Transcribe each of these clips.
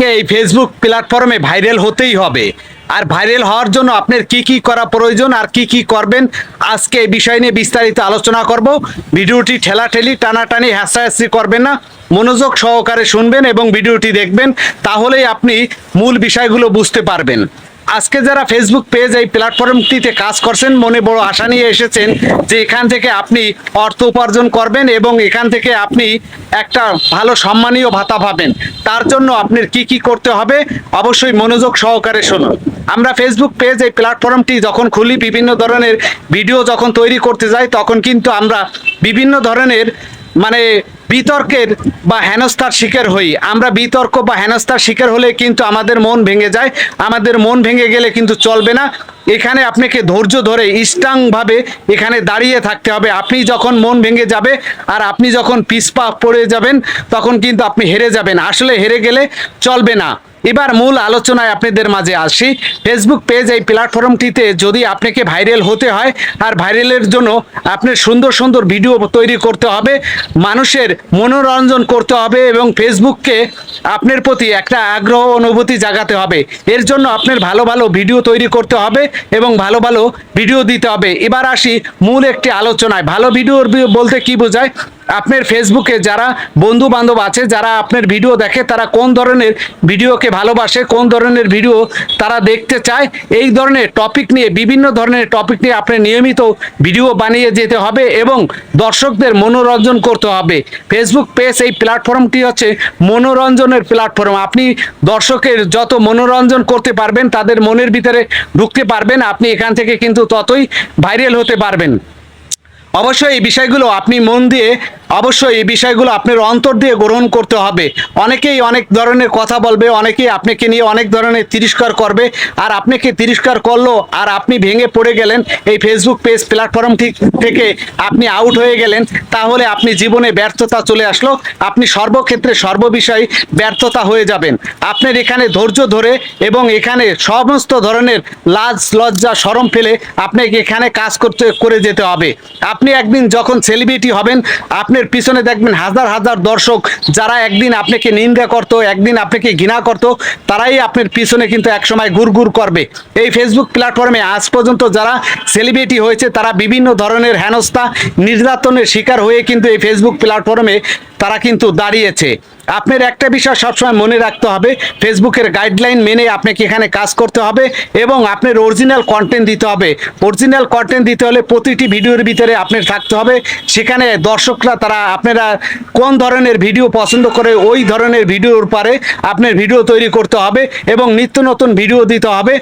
আপনাকে এই ফেসবুক প্ল্যাটফর্মে ভাইরাল হতেই হবে। আর ভাইরাল হওয়ার জন্য আপনার কি কি করা প্রয়োজন আর কি কি করবেন, আজকে এই বিষয় নিয়ে বিস্তারিত আলোচনা করব। ভিডিওটি ঠেলাঠেলি, টানাটানি হ্যাসাহাসি করবেন না। মনোযোগ সহকারে শুনবেন এবং ভিডিওটি দেখবেন, তাহলেই আপনি মূল বিষয়গুলো বুঝতে পারবেন। আজকে যারা ফেসবুক পেজ এই প্ল্যাটফর্মটিতে কাজ করছেন, মনে বড় আশা নিয়ে এসেছেন যে এখান থেকে আপনি অর্থ উপার্জন করবেন এবং এখান থেকে আপনি একটা ভালো সম্মানীয় ভাতা পাবেন। তার জন্য আপনার কি কি করতে হবে, অবশ্যই মনোযোগ সহকারে শুনুন। আমরা ফেসবুক পেজ এই প্ল্যাটফর্মটি যখন খুলি, বিভিন্ন ধরনের ভিডিও যখন তৈরি করতে যাই, তখন কিন্তু আমরা বিভিন্ন ধরনের মানে বিতর্কের বা হেনস্থার শিকার হই। আমরা বিতর্ক বা হেনস্থার শিকার হলে কিন্তু আমাদের মন ভেঙে যায়। আমাদের মন ভেঙে গেলে কিন্তু চলবে না। এখানে আপনাকে ধৈর্য ধরে ইস্টাংভাবে এখানে দাঁড়িয়ে থাকতে হবে। আপনি যখন মন ভেঙে যাবে আর আপনি যখন পিসপা পড়ে যাবেন, তখন কিন্তু আপনি হেরে যাবেন। আসলে হেরে গেলে চলবে না। এবার মূল আলোচনায় আপনাদের মাঝে আসি। ফেসবুক পেজ এই প্ল্যাটফর্মটিতে যদি আপনাকে ভাইরাল হতে হয়, আর ভাইরালের জন্য আপনার সুন্দর সুন্দর ভিডিও তৈরি করতে হবে, মানুষের মনোরঞ্জন করতে হবে এবং ফেসবুককে আপনার প্রতি একটা আগ্রহ অনুভূতি জাগাতে হবে। এর জন্য আপনার ভালো ভালো ভিডিও তৈরি করতে হবে। এবং ভালো ভালো ভিডিও দিতে হবে। এবার আসি মূল একটি আলোচনায়। ভালো ভিডিও বলতে কি বোঝায়? আপনার ফেসবুকে যারা বন্ধু বান্ধব আছে, যারা আপনার ভিডিও দেখে, তারা কোন ধরনের ভিডিওকে ভালোবাসে, কোন ধরনের ভিডিও তারা দেখতে চায়, এই ধরনের টপিক নিয়ে, বিভিন্ন ধরনের টপিক নিয়ে আপনার নিয়মিত ভিডিও বানিয়ে যেতে হবে এবং দর্শকদের মনোরঞ্জন করতে হবে। ফেসবুক পেজ এই প্ল্যাটফর্মটি হচ্ছে মনোরঞ্জনের প্ল্যাটফর্ম আপনি দর্শকের যত মনোরঞ্জন করতে পারবেন, তাদের মনের ভিতরে ঢুকতে পারবেন, আপনি এখান থেকে কিন্তু ততই ভাইরাল হতে পারবেন। অবশ্যই এই বিষয়গুলো আপনি মন দিয়ে অবশ্যই এই বিষয়গুলো আপনার অন্তর দিয়ে গ্রহণ করতে হবে। অনেকেই অনেক ধরনের কথা বলবে, অনেকেই আপনাকে নিয়ে অনেক ধরনের তিরস্কার করবে, আর আপনাকে তিরস্কার করল আর আপনি ভেঙে পড়ে গেলেন, এই ফেসবুক পেজ প্ল্যাটফর্ম থেকে আপনি আউট হয়ে গেলেন, তাহলে আপনি জীবনে ব্যর্থতা চলে আসলো, আপনি সর্বক্ষেত্রে সর্ববিষয় ব্যর্থতা হয়ে যাবেন। আপনার এখানে ধৈর্য ধরে এবং এখানে সমস্ত ধরনের লাজ, লজ্জা সরম ফেলে আপনাকে এখানে কাজ করতে, করে যেতে হবে। আপনি একদিন যখন সেলিব্রিটি হবেন আপনার পিছনে দেখবেন হাজার হাজার দর্শক যারা একদিন আপনাকে নিন্দা করতো, একদিন আপনাকে ঘৃণা করতো, তারাই আপনার পিছনে কিন্তু একসময় ঘুর ঘুর করবে। এই ফেসবুক প্ল্যাটফর্মে আজ পর্যন্ত যারা সেলিব্রিটি হয়েছে, তারা বিভিন্ন ধরনের হেনস্থা, নির্যাতনের শিকার হয়ে কিন্তু এই ফেসবুক প্ল্যাটফর্মে তারা কিন্তু দাঁড়িয়েছে। আপনার একটা বিষয় সবসময় মনে রাখতে হবে ফেসবুকের গাইডলাইন মেনে আপনাকে এখানে কাজ করতে হবে এবং আপনার অরিজিনাল কন্টেন্ট দিতে হবে। অরিজিনাল কন্টেন্ট দিতে হলে প্রতিটি ভিডিওর ভিতরে আপনার থাকতে হবে। সেখানে দর্শকরা তারা আপনারা কোন ধরনের ভিডিও পছন্দ করে ওই ধরনের ভিডিওর পরে আপনার ভিডিও তৈরি করতে হবে এবং নিত্য নতুন ভিডিও দিতে হবে।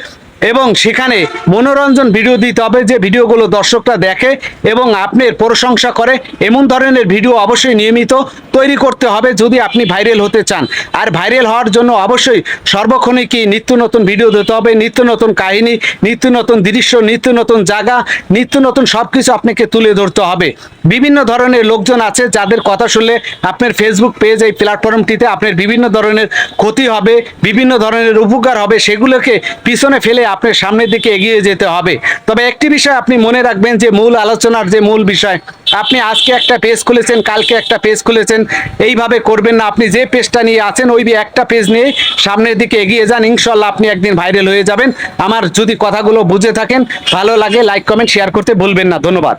এবং সেখানে মনোরঞ্জন ভিডিও দিতে হবে যে ভিডিওগুলো দর্শকরা দেখে এবং আপনার প্রশংসা করে। এমন ধরনের ভিডিও অবশ্যই নিয়মিত তৈরি করতে হবে যদি আপনি ভাইরাল হতে চান। আর ভাইরাল হওয়ার জন্য অবশ্যই সর্বক্ষণে কি নিত্য নতুন ভিডিও দিতে হবে। নিত্য নতুন কাহিনী, নিত্য নতুন দৃশ্য, নিত্য নতুন জায়গা, নিত্য নতুন সব কিছু আপনাকে তুলে ধরতে হবে। বিভিন্ন ধরনের লোকজন আছে যাদের কথা শুনলে আপনার ফেসবুক পেজ এই প্ল্যাটফর্মটিতে আপনার বিভিন্ন ধরনের ক্ষতি হবে, বিভিন্ন ধরনের উপকার হবে, সেগুলোকে পিছনে ফেলে আপনার সামনের দিকে এগিয়ে যেতে হবে। তবে একটি বিষয় আপনি মনে রাখবেন যে মূল আলোচনার যে মূল বিষয়, আপনি আজকে একটা পেজ খুলেছেন, কালকে একটা পেজ খুলেছেন, এইভাবে করবেন না। আপনি যে পেজটা নিয়ে আছেন, ওই একটা পেজ নিয়ে সামনের দিকে এগিয়ে যান। ইনশাল্লাহ আপনি একদিন ভাইরাল হয়ে যাবেন। আমার যদি কথাগুলো বুঝে থাকেন, ভালো লাগে লাইক কমেন্ট শেয়ার করতে ভুলবেন না। ধন্যবাদ।